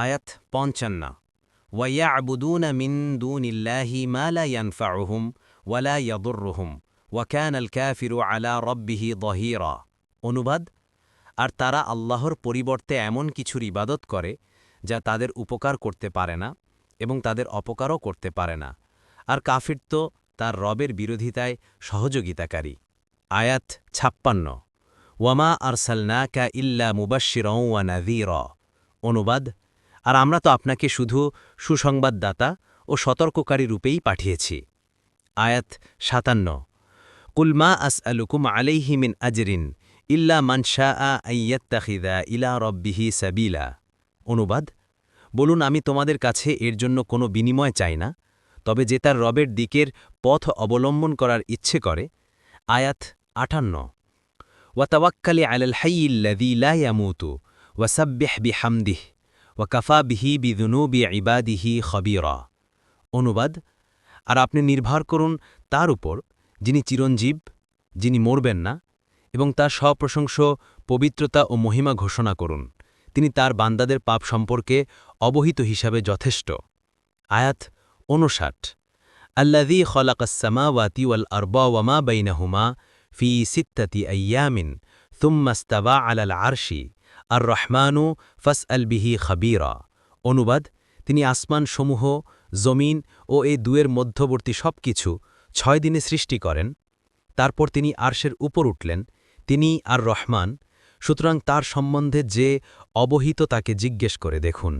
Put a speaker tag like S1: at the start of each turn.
S1: আয়াত পঞ্চান্ন। ওয়াইয়াবুদুন মিন দুনিল্লাহি মা লা ইয়ানফাউহুম ওয়ালা ইয়াদুররুহুম ওয়াকান আল কাফিরু আলা রব্বিহি দহিরা। অনুবাদ, আর তারা আল্লাহর পরিবর্তে এমন কিছুর ইবাদত করে যা তাদের উপকার করতে পারে না এবং তাদের অপকারও করতে পারে না। আর কাফির তো তার রবের বিরোধিতায় সহযোগিতাকারী। আয়াত ছাপ্পান্ন। ওয়ামা আরসালনাকা ইল্লা মুবাশিরও ওয়া নাযীর। অনুবাদ আর আমরা তো আপনাকে শুধু সুসংবাদদাতা ও সতর্ককারী রূপেই পাঠিয়েছি। আয়াত সাতান্ন। কুলমা আস আলুকুম আলাইহি মিন আজরিন ইল্লা মানশা আইয়াত্তাখিদা ইলা রব্বিহি সাবিলা। অনুবাদ, বলুন আমি তোমাদের কাছে এর জন্য কোনো বিনিময় চাই না, তবে যে তার রবের দিকের পথ অবলম্বন করার ইচ্ছে করে। আয়াত আটান্ন। ওয়াতাওয়াক্কালি আলাল হাইয়িল্লাযী লা ইয়ামুতু ওয়াসাব্বিহ বিহামদিহ। ওয়াকাফা বিহি বিদুনুবি ইবাদিহি খবিরা। অনুবাদ, আর আপনি নির্ভর করুন তার উপর, যিনি চিরঞ্জীব, যিনি মরবেন না, এবং তার স্বপ্রশংস পবিত্রতা ও মহিমা ঘোষণা করুন। তিনি তার বান্দাদের পাপ সম্পর্কে অবহিত হিসাবে যথেষ্ট। আয়াত অনুষাট আল্লাদি খলাকাসামাওয়াতি ওয়াল আরবা ওয়ামা বাইনাহুমা ফি সিত্তাতি আয়ামিন থুম্মাস্তাবা আলাল আরশি। আর রহমানু ফস আল বিহি খাবিরা। অনুবাদ, তিনি আসমান সমূহ, জমিন ও এ দুয়ের মধ্যবর্তী সব কিছু ছয় দিনে সৃষ্টি করেন, তারপর তিনি আরশের উপর উঠলেন, তিনি আর রহমান সুতরাং তার সম্বন্ধে যে অবহিত তাকে জিজ্ঞেস করে দেখুন।